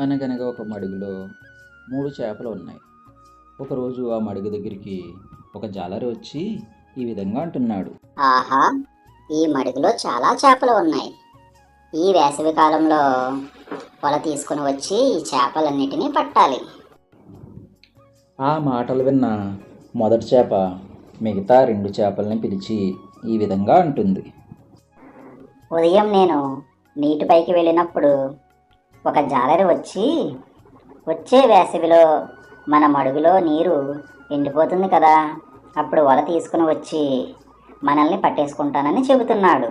అనగనగా ఒక మడుగులో మూడు చేపలు ఉన్నాయి. ఒకరోజు ఆ మడుగు దగ్గరికి ఒక జాలరి వచ్చి ఈ విధంగా అంటున్నాడు. ఆహా ఈ మడుగులో చాలా చేపలు ఉన్నాయి. ఈ వేసవి కాలంలో వల తీసుకుని వచ్చి ఈ చేపలన్నిటినీ పట్టాలి. ఆ మాటలు విన్న మొదటి చేప మిగతా రెండు చేపల్ని పిలిచి ఈ విధంగా అంటుంది. ఉదయం నేను నీటిపైకి వెళ్ళినప్పుడు ఒక జాలరి వచ్చి వచ్చే వేసవిలో మన మడుగులో నీరు ఎండిపోతుంది కదా అప్పుడు వల తీసుకుని వచ్చి మనల్ని పట్టేసుకుంటానని చెబుతున్నాడు.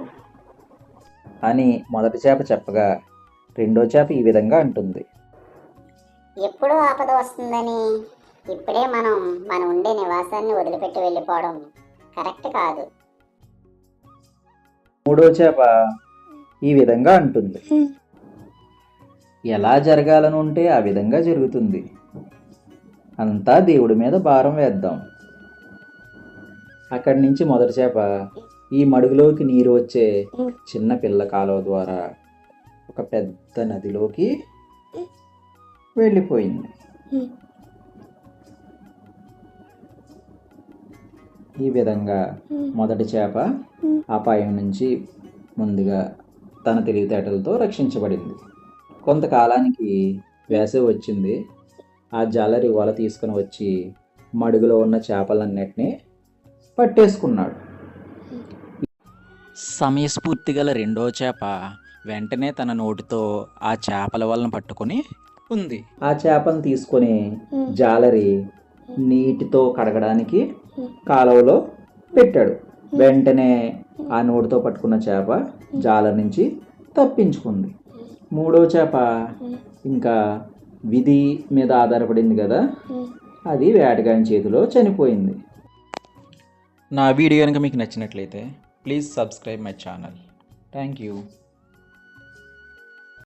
అని మొదటి చేప చెప్పగా రెండో చేప ఈ విధంగా అంటుంది. ఎప్పుడు ఆపద వస్తుందని ఇప్పుడే మనం మన ఉండే నివాసాన్ని వదిలిపెట్టి వెళ్ళిపోవడం కరెక్ట్ కాదు. మూడో చేప ఈ విధంగా అంటుంది. ఎలా జరగాలని ఉంటే ఆ విధంగా జరుగుతుంది. అంతా దేవుడి మీద భారం వేద్దాం. అక్కడి నుంచి మొదటి చేప ఈ మడుగులోకి నీరు వచ్చే చిన్న పిల్ల కాలువ ద్వారా ఒక పెద్ద నదిలోకి వెళ్ళిపోయింది. ఈ విధంగా మొదటి చేప అపాయం నుంచి ముందుగా తన తెలివితేటలతో రక్షించబడింది. కొంతకాలానికి వేసవి వచ్చింది. ఆ జాలరి వల తీసుకుని వచ్చి మడుగులో ఉన్న చేపలన్నిటినీ పట్టేసుకున్నాడు. సమయస్ఫూర్తి గల రెండో చేప వెంటనే తన నోటితో ఆ చేపల వలన పట్టుకొని ఉంది. ఆ చేపను తీసుకొని జాలరి నీటితో కడగడానికి కాలువలో పెట్టాడు. వెంటనే ఆ నోటితో పట్టుకున్న చేప జాల నుంచి తప్పించుకుంది. మూడో చేప. ఇంకా విధి మీద ఆధారపడింది కదా? అది వేటగాని చేతిలో చనిపోయింది. నా వీడియో కనుక మీకు నచ్చినట్లయితే please subscribe my channel thank you